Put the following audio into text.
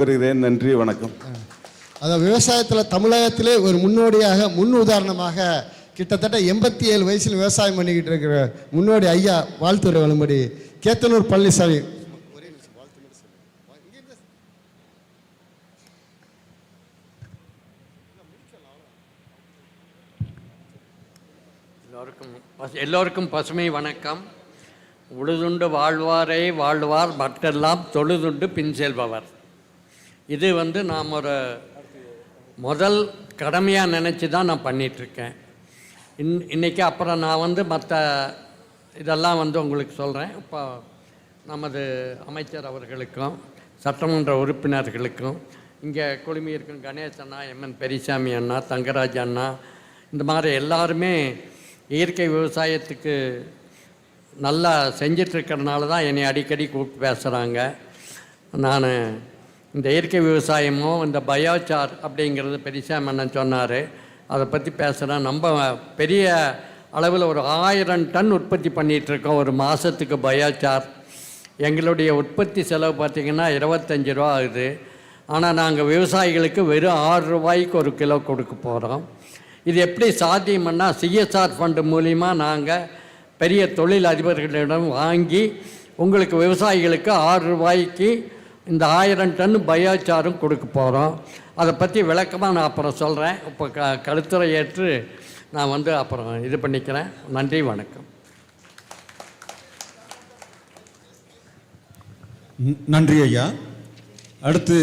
பெறுகிறேன். நன்றி வணக்கம். அதாவது விவசாயத்தில் தமிழகத்திலே ஒரு முன்னோடியாக முன் உதாரணமாக கிட்டத்தட்ட எண்பத்தி ஏழு வயசில் விவசாயம் பண்ணிக்கிட்டு இருக்கிற முன்னோடி ஐயா வாழ்த்துறை வழும்படி கேத்தனூர் பழனிசாமி. எல்லோருக்கும் பசு எல்லோருக்கும் பசுமை வணக்கம். உழுதுண்டு வாழ்வாரே வாழ்வார் மற்றெல்லாம் தொழுதுண்டு பின் செல்பவர். இது வந்து நாம் ஒரு முதல் கடமையாக நினச்சி தான் நான் பண்ணிகிட்ருக்கேன் இன் இன்றைக்கி அப்புறம் நான் வந்து மற்ற இதெல்லாம் வந்து உங்களுக்கு சொல்கிறேன் இப்போ நமது அமைச்சர் அவர்களுக்கும் சட்டமன்ற உறுப்பினர்களுக்கும் இங்கே குழுமி இருக்கும் கணேஷ் அண்ணா எம்என் பெரியசாமி அண்ணா தங்கராஜ் அண்ணா இந்த மாதிரி எல்லாருமே இயற்கை விவசாயத்துக்கு நல்லா செஞ்சிட்ருக்கறனால தான் என்னை அடிக்கடி கூப்பிட்டு பேசுகிறாங்க நான் இந்த இயற்கை விவசாயமும் இந்த பயோசார் அப்படிங்கிறது பெரியசாமி அண்ணன் சொன்னார். அதை பற்றி பேசுகிறேன் நம்ம பெரிய அளவில் ஒரு ஆயிரம் டன் உற்பத்தி பண்ணிகிட்ருக்கோம் ஒரு மாதத்துக்கு பயோசார். எங்களுடைய உற்பத்தி செலவு பார்த்திங்கன்னா இருபத்தஞ்சி ரூபா ஆகுது. ஆனால் நாங்கள் விவசாயிகளுக்கு வெறும் ஆறு ரூபாய்க்கு ஒரு கிலோ கொடுக்க போகிறோம் இது எப்படி சாத்தியம்னா சிஎஸ்ஆர் ஃபண்டு மூலிமா நாங்கள் பெரிய தொழில் அதிபர்களிடம் வாங்கி உங்களுக்கு விவசாயிகளுக்கு ஆறு ரூபாய்க்கு இந்த ஆயிரம் டன் பயோச்சாரும் கொடுக்க போகிறோம் அதை பற்றி விளக்கமாக நான் அப்புறம் சொல்கிறேன் இப்போ க கழுத்துறை ஏற்று நான் வந்து அப்புறம் இது பண்ணிக்கிறேன். நன்றி வணக்கம். நன்றி ஐயா. அடுத்து